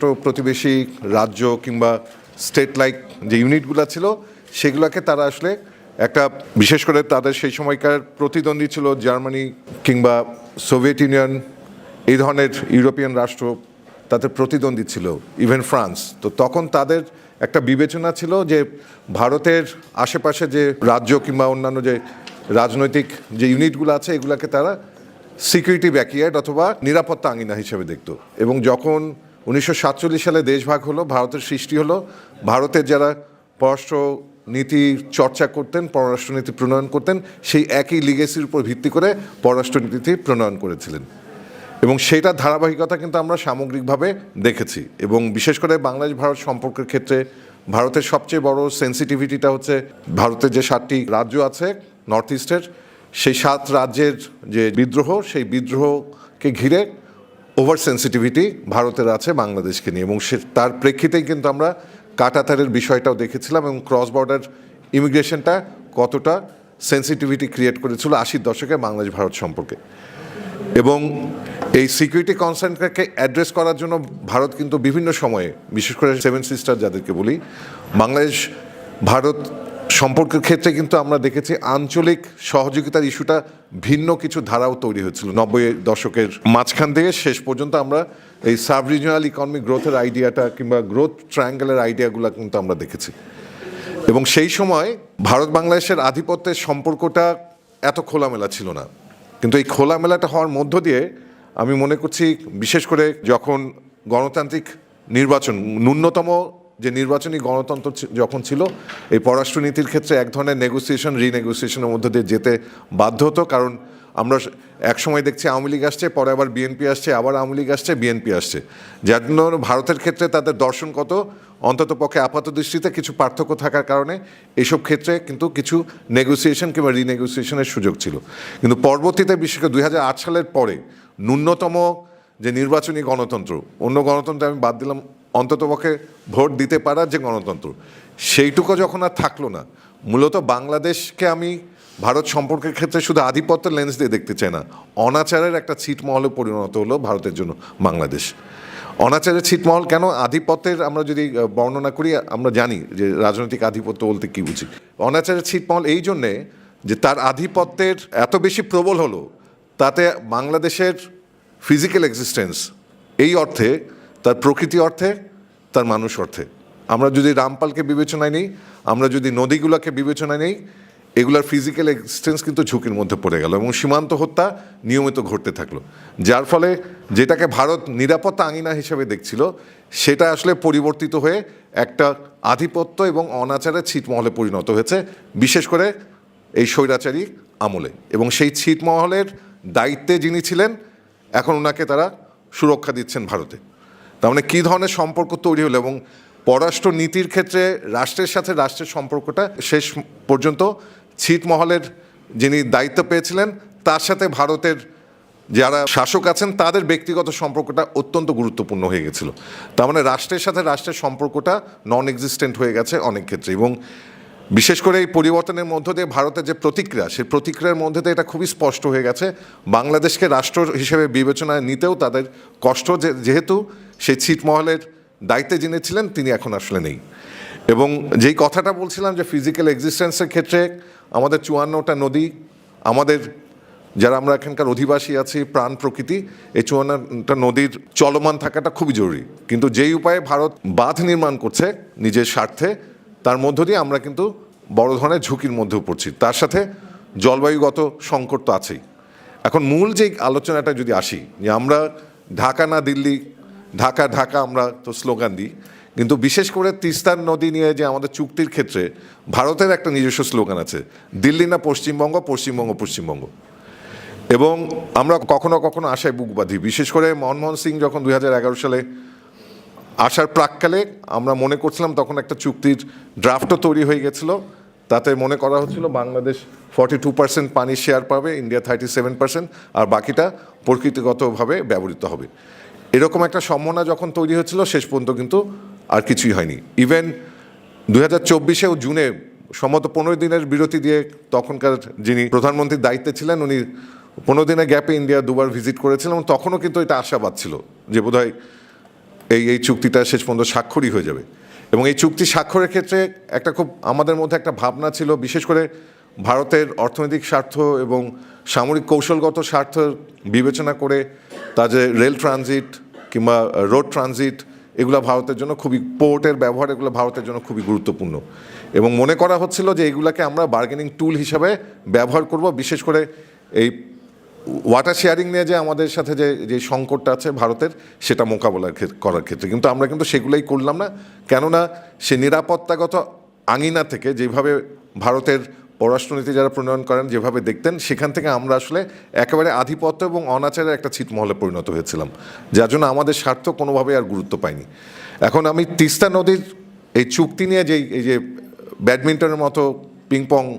প্রতিবেশী রাজ্য কিংবা স্টেট লাইক যে ইউনিটগুলো ছিল, সেগুলোকে তারা আসলে একটা, বিশেষ করে তাদের সেই সময়কার প্রতিদ্বন্দ্বী ছিল জার্মানি কিংবা সোভিয়েত ইউনিয়ন, এই ধরনের ইউরোপিয়ান রাষ্ট্র তাদের প্রতিদ্বন্দ্বী ছিল ইভেন ফ্রান্স তো তখন তাদের একটা বিবেচনা ছিল যে ভারতের আশেপাশে যে রাজ্য কিংবা অন্যান্য যে রাজনৈতিক যে ইউনিটগুলো আছে, এগুলোকে তারা সিকিউরিটি ব্যাকিয়ার্ড অথবা নিরাপত্তা আঙিনা হিসেবে দেখতো। এবং যখন উনিশশো সাতচল্লিশ সালে দেশভাগ হলো, ভারতের সৃষ্টি হলো। ভারতের যারা পররাষ্ট্র নীতি চর্চা করতেন, পররাষ্ট্রনীতি প্রণয়ন করতেন, সেই একই লিগেসির উপর ভিত্তি করে পররাষ্ট্রনীতি প্রণয়ন করেছিলেন। এবং সেটার ধারাবাহিকতা কিন্তু আমরা সামগ্রিকভাবে দেখেছি। এবং বিশেষ করে বাংলাদেশ ভারত সম্পর্কের ক্ষেত্রে ভারতের সবচেয়ে বড় সেন্সিটিভিটিটা হচ্ছে ভারতের যে সাতটি রাজ্য আছে নর্থ ইস্টের সেই সাত রাজ্যের যে বিদ্রোহ, সেই বিদ্রোহকে ঘিরে ওভার সেন্সিটিভিটি ভারতের আছে, বাংলাদেশকে নিয়ে। এবং সে তার প্রেক্ষিতেই কিন্তু আমরা কাটাতারের বিষয়টাও দেখেছিলাম এবং ক্রস বর্ডার ইমিগ্রেশনটা কতটা সেন্সিটিভিটি ক্রিয়েট করেছিল আশির দশকে বাংলাদেশ ভারত সম্পর্কে। এবং এই সিকিউরিটি কনসার্নটাকে অ্যাড্রেস করার জন্য ভারত কিন্তু বিভিন্ন সময়ে, বিশেষ করে সেভেন সিস্টার যাদেরকে বলি বাংলাদেশ ভারত সম্পর্কের ক্ষেত্রে কিন্তু আমরা দেখেছি আঞ্চলিক সহযোগিতার ইস্যুটা ভিন্ন কিছু ধারাও তৈরি হয়েছিল। নব্বই দশকের মাঝখান থেকে শেষ পর্যন্ত আমরা এই সাব রিজনাল ইকনমিক গ্রোথের আইডিয়াটা কিংবা গ্রোথ ট্রায়াঙ্গেলের আইডিয়াগুলো কিন্তু আমরা দেখেছি। এবং সেই সময় ভারত বাংলাদেশের আধিপত্যের সম্পর্কটা এত খোলামেলা ছিল না। কিন্তু এই খোলামেলাটা হওয়ার মধ্য দিয়ে আমি মনে করছি, বিশেষ করে যখন গণতান্ত্রিক নির্বাচন, ন্যূনতম যে নির্বাচনী গণতন্ত্র যখন ছিল, এই পররাষ্ট্রনীতির ক্ষেত্রে এক ধরনের নেগোসিয়েশন রিনেগোসিয়েশনের মধ্যে দিয়ে যেতে বাধ্য হতো। কারণ আমরা এক সময় দেখছি আওয়ামী লীগ আসছে, পরে আবার বিএনপি আসছে, আবার আওয়ামী লীগ আসছে, বিএনপি আসছে। যার জন্য ভারতের ক্ষেত্রে তাদের দর্শনগত অন্তত পক্ষে আপাত দৃষ্টিতে কিছু পার্থক্য থাকার কারণে এইসব ক্ষেত্রে কিন্তু কিছু নেগোসিয়েশন কিংবা রিনেগোসিয়েশনের সুযোগ ছিল। কিন্তু পরবর্তীতে, বিশেষ করে দুই হাজার আট সালের পরে ন্যূনতম যে নির্বাচনী গণতন্ত্র, অন্য গণতন্ত্র আমি বাদ দিলাম অন্ততপক্ষে ভোট দিতে পারার যে গণতন্ত্র। সেইটুকু যখন আর থাকল না, মূলত বাংলাদেশকে আমি ভারত সম্পর্কের ক্ষেত্রে শুধু আধিপত্যের লেন্স দিয়ে দেখতে চাই না, অনাচারের একটা ছিটমহলে পরিণত হলো ভারতের জন্য বাংলাদেশ। অনাচারের ছিটমহল কেন? আধিপত্যের আমরা যদি বর্ণনা করি, আমরা জানি যে রাজনৈতিক আধিপত্য বলতে কী বুঝি। অনাচারের ছিটমহল এই জন্যে যে তার আধিপত্যের এত বেশি প্রবল হলো, তাতে বাংলাদেশের ফিজিক্যাল এক্সিস্টেন্স এই অর্থে তার প্রকৃতি অর্থে, তার মানুষ অর্থে। আমরা যদি রামপালকে বিবেচনায় নিই, আমরা যদি নদীগুলোকে বিবেচনায় নেই, এগুলার ফিজিক্যাল এক্সিস্টেন্স কিন্তু ঝুঁকির মধ্যে পড়ে গেল এবং সীমান্ত হত্যা নিয়মিত ঘটতে থাকল। যার ফলে যেটাকে ভারত নিরাপত্তা আঙিনা হিসেবে দেখছিল, সেটা আসলে পরিবর্তিত হয়ে একটা আধিপত্য এবং অনাচারের ছিটমহলে পরিণত হয়েছে, বিশেষ করে এই স্বৈরাচারী আমলে। এবং সেই ছিটমহলের দায়িত্বে যিনি ছিলেন, এখন ওনাকে তারা সুরক্ষা দিচ্ছেন ভারতে। তার মানে কী ধরনের সম্পর্ক তৈরি হলো এবং পররাষ্ট্র নীতির ক্ষেত্রে রাষ্ট্রের সাথে রাষ্ট্রের সম্পর্কটা শেষ পর্যন্ত ছিটমহলের যিনি দায়িত্ব পেয়েছিলেন, তার সাথে ভারতের যারা শাসক আছেন, তাদের ব্যক্তিগত সম্পর্কটা অত্যন্ত গুরুত্বপূর্ণ হয়ে গেছিল। তার মানে রাষ্ট্রের সাথে রাষ্ট্রের সম্পর্কটা নন এক্সিস্টেন্ট হয়ে গেছে অনেক ক্ষেত্রে এবং বিশেষ করে এই পরিবর্তনের মধ্য দিয়ে ভারতের যে প্রতিক্রিয়া, সেই প্রতিক্রিয়ার মধ্যে দিয়ে এটা খুবই স্পষ্ট হয়ে গেছে। বাংলাদেশকে রাষ্ট্র হিসেবে বিবেচনায় নিতেও তাদের কষ্ট যেহেতু সেই ছিটমহলের দায়িত্বে যিনি ছিলেন, তিনি এখন আসলে নেই। এবং যেই কথাটা বলছিলাম যে ফিজিক্যাল এক্সিস্টেন্সের ক্ষেত্রে আমাদের চুয়ান্নটা নদী, আমাদের যারা আমরা এখানকার অধিবাসী আছি, প্রাণ প্রকৃতি, এই চুয়ান্নটা নদীর চলমান থাকাটা খুবই জরুরি। কিন্তু যেই উপায়ে ভারত বাঁধ নির্মাণ করছে নিজের স্বার্থে তার মধ্য দিয়ে আমরা কিন্তু বড় ধরনের ঝুঁকির মধ্যেও পড়ছি। তার সাথে জলবায়ুগত সংকট তো আছেই। এখন মূল যে আলোচনাটা যদি আসি, যে আমরা ঢাকা না দিল্লি, ঢাকা ঢাকা আমরা তো স্লোগান দিই, কিন্তু বিশেষ করে তিস্তার নদী নিয়ে যে আমাদের চুক্তির ক্ষেত্রে ভারতের একটা নিজস্ব স্লোগান আছে, দিল্লি না পশ্চিমবঙ্গ পশ্চিমবঙ্গ পশ্চিমবঙ্গ। এবং আমরা কখনো কখনো আশায় বুক বাঁধি, বিশেষ করে মনমোহন সিং যখন দুই হাজার এগারো সালে আসার প্রাককালে আমরা মনে করছিলাম তখন একটা চুক্তির ড্রাফটও তৈরি হয়ে গেছিল। তাতে মনে করা হচ্ছিল বাংলাদেশ ফর্টি টু পার্সেন্ট পানি শেয়ার পাবে ইন্ডিয়া থার্টি সেভেন পার্সেন্ট আর বাকিটা প্রকৃতিগতভাবে ব্যবহৃত হবে। এরকম একটা সম্ভাবনা যখন তৈরি হয়েছিল শেষ পর্যন্ত কিন্তু আর কিছুই হয়নি। ইভেন দু হাজার চব্বিশেও জুনে, সম্ভবত পনেরো দিনের বিরতি দিয়ে তখনকার যিনি প্রধানমন্ত্রীর দায়িত্বে ছিলেন, উনি পনেরো দিনের গ্যাপে ইন্ডিয়া দুবার ভিজিট করেছিলেন তখনও কিন্তু এটা আশাবাদ ছিল যে বোধহয় এই এই চুক্তিটা শেষ পর্যন্ত স্বাক্ষরই হয়ে যাবে। এবং এই চুক্তি স্বাক্ষরের ক্ষেত্রে একটা খুব আমাদের মধ্যে একটা ভাবনা ছিল, বিশেষ করে ভারতের অর্থনৈতিক স্বার্থ এবং সামরিক কৌশলগত স্বার্থ বিবেচনা করে তা যে রেল ট্রানজিট কিংবা রোড ট্রানজিট, এগুলো ভারতের জন্য খুবই, পোর্টের ব্যবহার এগুলো ভারতের জন্য খুবই গুরুত্বপূর্ণ। এবং মনে করা হচ্ছিল যে এগুলাকে আমরা বার্গেনিং টুল হিসাবে ব্যবহার করব, বিশেষ করে এই ওয়াটার শেয়ারিং নিয়ে যে আমাদের সাথে যে যে সংকটটা আছে ভারতের, সেটা মোকাবেলা করার ক্ষেত্রে। কিন্তু আমরা কিন্তু সেগুলোই করলাম না। কেননা সে নিরাপত্তাগত আঙিনা থেকে যেভাবে ভারতের পররাষ্ট্রনীতি যারা প্রণয়ন করেন, যেভাবে দেখতেন, সেখান থেকে আমরা আসলে একেবারে আধিপত্য এবং অনাচারের একটা ছিটমহলে পরিণত হয়েছিলাম। যার জন্য আমাদের স্বার্থ কোনোভাবে আর গুরুত্ব পায়নি। এখন আমি তিস্তা নদীর এই চুক্তি নিয়ে যেই, এই যে ব্যাডমিন্টনের মতো পিংপং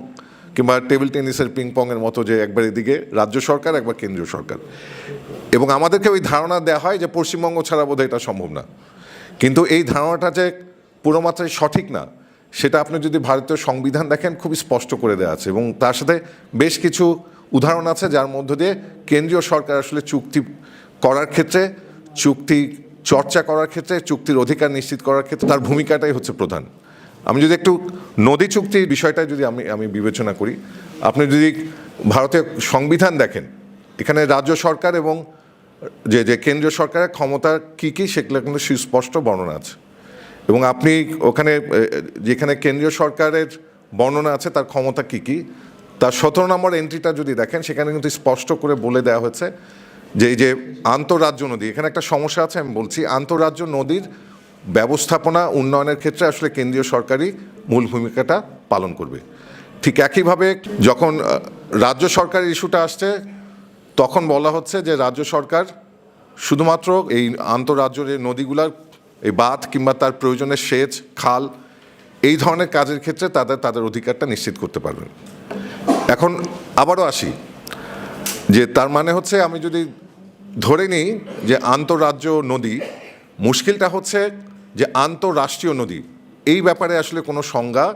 কিংবা টেবিল টেনিসের পিং পংয়ের মতো যে একবার এদিকে রাজ্য সরকার, একবার কেন্দ্রীয় সরকার। এবং আমাদেরকে ওই ধারণা দেওয়া হয় যে পশ্চিমবঙ্গ ছাড়া বোধহয় এটা সম্ভব না। কিন্তু এই ধারণাটা যে পুরো মাত্রায় সঠিক না, সেটা আপনি যদি ভারতীয় সংবিধান দেখেন, খুবই স্পষ্ট করে দেওয়া আছে। এবং তার সাথে বেশ কিছু উদাহরণ আছে, যার মধ্য দিয়ে কেন্দ্রীয় সরকার আসলে চুক্তি করার ক্ষেত্রে, চুক্তি চর্চা করার ক্ষেত্রে, চুক্তির অধিকার নিশ্চিত করার ক্ষেত্রে তার ভূমিকাটাই হচ্ছে প্রধান। আমি যদি একটু নদী চুক্তির বিষয়টা যদি আমি আমি বিবেচনা করি, আপনি যদি ভারতের সংবিধান দেখেন, এখানে রাজ্য সরকার এবং যে যে কেন্দ্রীয় সরকারের ক্ষমতা কী কী সেগুলো কিন্তু সুস্পষ্ট বর্ণনা আছে। এবং আপনি ওখানে যেখানে কেন্দ্রীয় সরকারের বর্ণনা আছে, তার ক্ষমতা কী কী, তার সতেরো নম্বর এন্ট্রিটা যদি দেখেন, সেখানে কিন্তু স্পষ্ট করে বলে দেওয়া হয়েছে যে, এই যে আন্তঃরাজ্য নদী, এখানে একটা সমস্যা আছে, আমি বলছি, আন্তঃরাজ্য নদীর ব্যবস্থাপনা উন্নয়নের ক্ষেত্রে আসলে কেন্দ্রীয় সরকারই মূল ভূমিকাটা পালন করবে। ঠিক একইভাবে যখন রাজ্য সরকারের ইস্যুটা আসছে, তখন বলা হচ্ছে যে রাজ্য সরকার শুধুমাত্র এই আন্তঃরাজ্য যে নদীগুলার, এই বাঁধ কিংবা তার প্রয়োজনের সেচ, খাল, এই ধরনের কাজের ক্ষেত্রে তাদের তাদের অধিকারটা নিশ্চিত করতে পারবেন। এখন আবারও আসি, যে তার মানে হচ্ছে আমি যদি ধরে নিই যে আন্তঃরাজ্য নদী, মুশকিলটা হচ্ছে যে আন্তঃরাষ্ট্রীয় নদী, এই ব্যাপারে আসলে কোনো সংজ্ঞা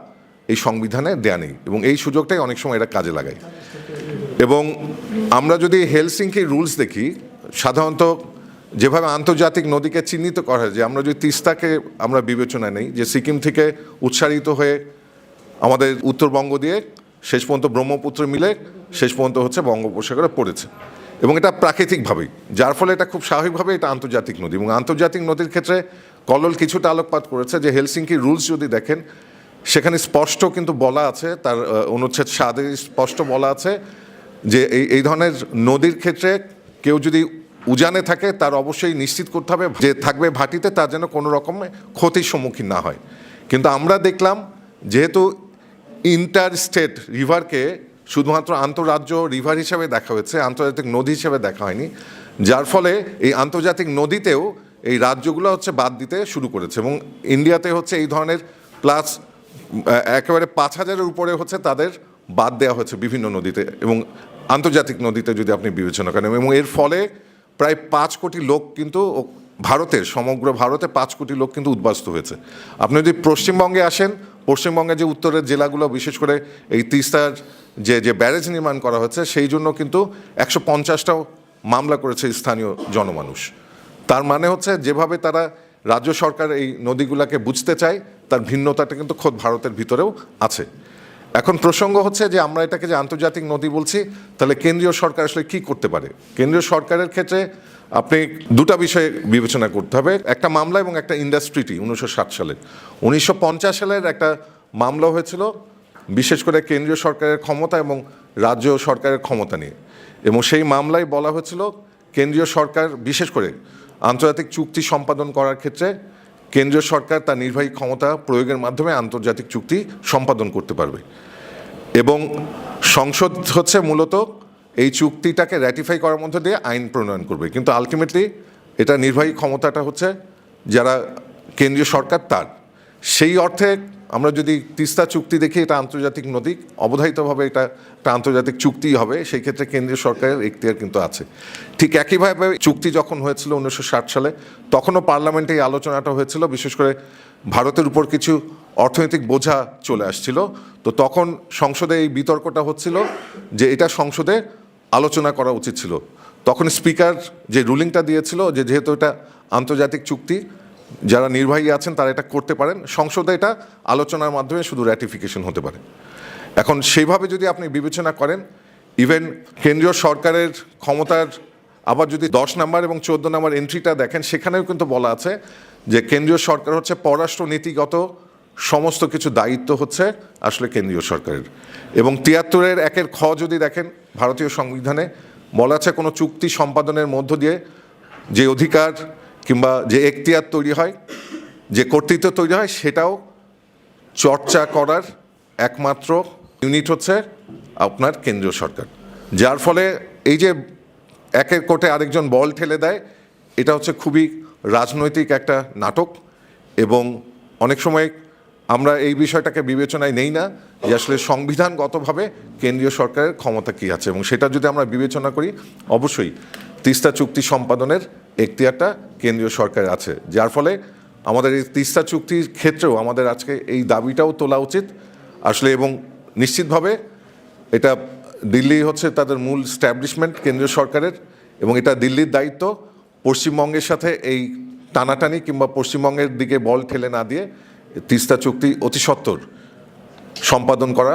এই সংবিধানে দেয়া নেই এবং এই সুযোগটাই অনেক সময় এরা কাজে লাগায়। এবং আমরা যদি হেলসিঙ্কি রুলস দেখি, সাধারণত যেভাবে আন্তর্জাতিক নদীকে চিহ্নিত করা হয়, যে আমরা যদি তিস্তাকে আমরা বিবেচনায় নেই, যে সিকিম থেকে উৎসারিত হয়ে আমাদের উত্তরবঙ্গ দিয়ে শেষ পর্যন্ত ব্রহ্মপুত্র মিলে শেষ পর্যন্ত হচ্ছে বঙ্গোপসাগরে পড়েছে। এবং এটা প্রাকৃতিকভাবেই, যার ফলে এটা খুব স্বাভাবিকভাবে এটা আন্তর্জাতিক নদী এবং আন্তর্জাতিক নদীর ক্ষেত্রে কলল কিছুটা আলোকপাত করেছে যে হেলসিঙ্কি রুলস যদি দেখেন, সেখানে স্পষ্ট কিন্তু বলা আছে, তার অনুচ্ছেদ সাদে স্পষ্ট বলা আছে যে এই এই ধরনের নদীর ক্ষেত্রে কেউ যদি উজানে থাকে, তার অবশ্যই নিশ্চিত করতে হবে যে থাকবে ভাটিতে, তার যেন কোনো রকমের ক্ষতির সম্মুখীন না হয়। কিন্তু আমরা দেখলাম, যেহেতু ইন্টার স্টেট রিভারকে শুধুমাত্র আন্তঃরাজ্য রিভার হিসেবে দেখা হয়েছে, আন্তর্জাতিক নদী হিসেবে দেখা হয়নি, যার ফলে এই আন্তর্জাতিক নদীতেও এই রাজ্যগুলো হচ্ছে বাদ দিতে শুরু করেছে এবং ইন্ডিয়াতে হচ্ছে এই ধরনের প্লাস একেবারে পাঁচ হাজারের উপরে হচ্ছে তাদের বাদ দেওয়া হয়েছে বিভিন্ন নদীতে এবং আন্তর্জাতিক নদীতে যদি আপনি বিবেচনা করেন এবং এর ফলে প্রায় পাঁচ কোটি লোক কিন্তু ভারতের সমগ্র ভারতে পাঁচ কোটি লোক কিন্তু উদ্বাস্ত হয়েছে। আপনি যদি পশ্চিমবঙ্গে আসেন পশ্চিমবঙ্গে যে উত্তরের জেলাগুলো, বিশেষ করে এই তিস্তার যে যে ব্যারেজ নির্মাণ করা হয়েছে সেই জন্য কিন্তু একশো পঞ্চাশটাও মামলা করেছে স্থানীয় জনমানুষ। তার মানে হচ্ছে যেভাবে তারা রাজ্য সরকার এই নদীগুলোকে বুঝতে চায়, তার ভিন্নতাটা কিন্তু খোদ ভারতের ভিতরেও আছে। এখন প্রসঙ্গ হচ্ছে যে আমরা এটাকে যে আন্তর্জাতিক নদী বলছি, তাহলে কেন্দ্রীয় সরকার আসলে কি করতে পারে? কেন্দ্রীয় সরকারের ক্ষেত্রে আপনি দুটা বিষয়ে বিবেচনা করতে হবে, একটা মামলা এবং একটা ইন্ডাস্ট্রিটি, উনিশশো ষাট সালে উনিশশো পঞ্চাশ সালের একটা মামলা হয়েছিল, বিশেষ করে কেন্দ্রীয় সরকারের ক্ষমতা এবং রাজ্য সরকারের ক্ষমতা নিয়ে। এবং সেই মামলায় বলা হয়েছিল, কেন্দ্রীয় সরকার, বিশেষ করে আন্তর্জাতিক চুক্তি সম্পাদন করার ক্ষেত্রে কেন্দ্রীয় সরকার তার নির্বাহী ক্ষমতা প্রয়োগের মাধ্যমে আন্তর্জাতিক চুক্তি সম্পাদন করতে পারবে। এবং সংসদ হচ্ছে মূলত এই চুক্তিটাকে র্যাটিফাই করার মধ্যে দিয়ে আইন প্রণয়ন করবে। কিন্তু আলটিমেটলি এটা নির্বাহী ক্ষমতাটা হচ্ছে যারা কেন্দ্রীয় সরকার তার। সেই অর্থে আমরা যদি তিস্তা চুক্তি দেখি, এটা আন্তর্জাতিক নদী অবধারিতভাবে এটা একটা আন্তর্জাতিক চুক্তি হবে, সেই ক্ষেত্রে কেন্দ্রীয় সরকারের এখতিয়ার কিন্তু আছে। ঠিক একইভাবে চুক্তি যখন হয়েছিল উনিশশো ষাট সালে, তখনও পার্লামেন্টে এই আলোচনাটা হয়েছিল, বিশেষ করে ভারতের উপর কিছু অর্থনৈতিক বোঝা চলে আসছিল। তো তখন সংসদে এই বিতর্কটা হচ্ছিল যে এটা সংসদে আলোচনা করা উচিত ছিল। তখন স্পিকার যে রুলিংটা দিয়েছিল, যে যেহেতু এটা আন্তর্জাতিক চুক্তি যারা নির্বাহী আছেন, তারা এটা করতে পারেন। সংসদে এটা আলোচনার মাধ্যমে শুধু র্যাটিফিকেশন হতে পারে। এখন সেইভাবে যদি আপনি বিবেচনা করেন ইভেন কেন্দ্রীয় সরকারের ক্ষমতার আবার যদি দশ নাম্বার এবং চোদ্দ নাম্বার এন্ট্রিটা দেখেন, সেখানেও কিন্তু বলা আছে যে কেন্দ্রীয় সরকার হচ্ছে পররাষ্ট্র নীতিগত সমস্ত কিছু দায়িত্ব হচ্ছে আসলে কেন্দ্রীয় সরকারের। এবং তিয়াত্তরের একের খ যদি দেখেন, ভারতীয় সংবিধানে বলা আছে কোনো চুক্তি সম্পাদনের মধ্য দিয়ে যে অধিকার কিংবা যে এখতিয়ার তৈরি হয়, যে কর্তৃত্ব তৈরি হয়, সেটাও চর্চা করার একমাত্র ইউনিট হচ্ছে আপনার কেন্দ্রীয় সরকার। যার ফলে এই যে একের কোটে আরেকজন বল ঠেলে দেয়, এটা হচ্ছে খুবই রাজনৈতিক একটা নাটক এবং অনেক সময় আমরা এই বিষয়টাকে বিবেচনায় নেই না যে আসলে সংবিধানগতভাবে কেন্দ্রীয় সরকারের ক্ষমতা কী আছে এবং সেটা যদি আমরা বিবেচনা করি, অবশ্যই তিস্তা চুক্তি সম্পাদনের এখতিয়ারটা কেন্দ্রীয় সরকার আছে, যার ফলে আমাদের এই তিস্তা চুক্তির ক্ষেত্রেও আমাদের আজকে এই দাবিটাও তোলা উচিত। আসলে এবং নিশ্চিতভাবে এটা দিল্লি হচ্ছে তাদের মূল স্ট্যাবলিশমেন্ট কেন্দ্রীয় সরকারের এবং এটা দিল্লির দায়িত্ব। পশ্চিমবঙ্গের সাথে এই টানাটানি কিংবা পশ্চিমবঙ্গের দিকে বল ঠেলে না দিয়ে তিস্তা চুক্তি অতি সত্বর সম্পাদন করা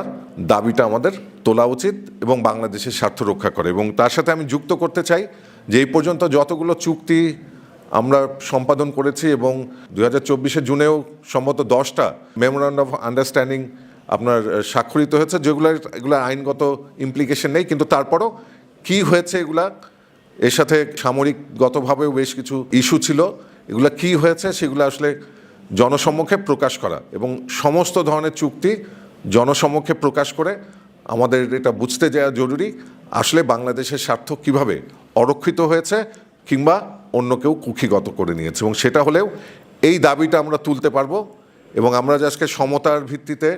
দাবিটা আমাদের তোলা উচিত এবং বাংলাদেশের স্বার্থ রক্ষা করে। এবং তার সাথে আমি যুক্ত করতে চাই যে এই পর্যন্ত যতগুলো চুক্তি আমরা সম্পাদন করেছি এবং দু হাজার চব্বিশে জুনেও সম্ভবত দশটা মেমোরান্ডাম অফ আন্ডারস্ট্যান্ডিং আপনার স্বাক্ষরিত হয়েছে, যেগুলো এগুলো আইনগত ইমপ্লিকেশন নেই, কিন্তু তারপরও কি হয়েছে এগুলা, এর সাথে সামরিকগতভাবেও বেশ কিছু ইস্যু ছিল, এগুলা কি হয়েছে সেগুলো আসলে জনসম্মুখে প্রকাশ করা এবং সমস্ত ধরনের চুক্তি জনসম্মুখে প্রকাশ করে আমাদের এটা বুঝতে যাওয়া জরুরি, আসলে বাংলাদেশের স্বার্থ কীভাবে অরক্ষিত হয়েছে কিংবা অন্য কেউ কুক্ষিগত করে নিয়েছে এবং সেটা হলেও এই দাবিটা আমরা তুলতে পারব এবং আমরা যে আজকে সমতার ভিত্তিতে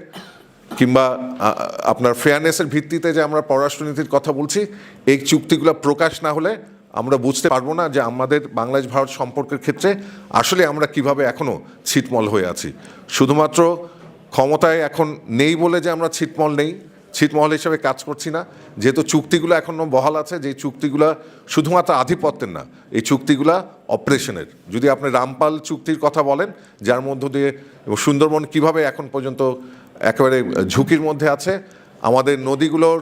কিংবা আপনার ফেয়ারনেসের ভিত্তিতে যে আমরা পররাষ্ট্রনীতির কথা বলছি, এই চুক্তিগুলো প্রকাশ না হলে আমরা বুঝতে পারব না যে আমাদের বাংলাদেশ ভারত সম্পর্কের ক্ষেত্রে আসলে আমরা কীভাবে এখনও ছিটমল হয়ে আছি। শুধুমাত্র ক্ষমতায় এখন নেই বলে যে আমরা ছিটমল নেই ছিটমহল হিসেবে কাজ করছি না। যেহেতু চুক্তিগুলো এখনও বহাল আছে, যে চুক্তিগুলো শুধুমাত্র আধিপত্যের না, এই চুক্তিগুলা অপারেশনের। যদি আপনি রামপাল চুক্তির কথা বলেন, যার মধ্য দিয়ে সুন্দরবন কীভাবে এখন পর্যন্ত একেবারে ঝুঁকির মধ্যে আছে, আমাদের নদীগুলোর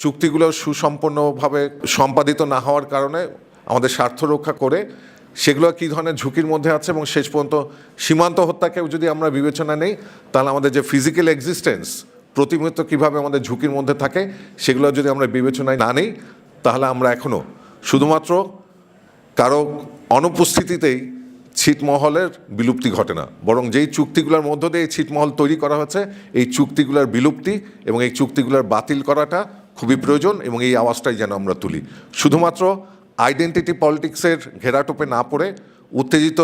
চুক্তিগুলো সুসম্পন্নভাবে সম্পাদিত না হওয়ার কারণে আমাদের স্বার্থ রক্ষা করে সেগুলো কী ধরনের ঝুঁকির মধ্যে আছে এবং শেষ পর্যন্ত সীমান্ত হত্যাকেও যদি আমরা বিবেচনা নেই, তাহলে আমাদের যে ফিজিক্যাল এক্সিস্টেন্স প্রতিনিয়ত কীভাবে আমাদের ঝুঁকির মধ্যে থাকে, সেগুলো যদি আমরা বিবেচনায় না নেই, তাহলে আমরা এখনও শুধুমাত্র কারও অনুপস্থিতিতেই ছিটমহলের বিলুপ্তি ঘটে না। বরং যেই চুক্তিগুলোর মধ্য দিয়ে এই ছিটমহল তৈরি করা হয়েছে এই চুক্তিগুলোর বিলুপ্তি এবং এই চুক্তিগুলোর বাতিল করাটা খুবই প্রয়োজন এবং এই আওয়াজটাই যেন আমরা তুলি। শুধুমাত্র আইডেন্টিটি পলিটিক্সের ঘেরাটোপে না পড়ে, উত্তেজিত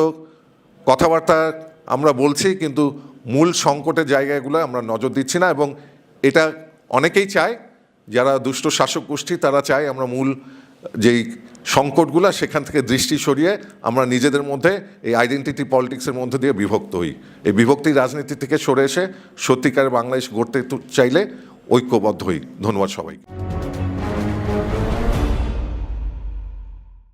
কথাবার্তা আমরা বলছি, কিন্তু মূল সংকটের জায়গাগুলো আমরা নজর দিচ্ছি না এবং এটা অনেকেই চায়, যারা দুষ্ট শাসক গোষ্ঠী তারা চায় আমরা মূল যেই সংকটগুলো সেখান থেকে দৃষ্টি সরিয়ে আমরা নিজেদের মধ্যে এই আইডেন্টিটি পলিটিক্সের মধ্যে দিয়ে বিভক্ত হই। এই বিভক্তি রাজনীতি থেকে সরে এসে সত্যিকার বাংলাদেশ গড়তে চাইলে ঐক্যবদ্ধ হই। ধন্যবাদ সবাইকে।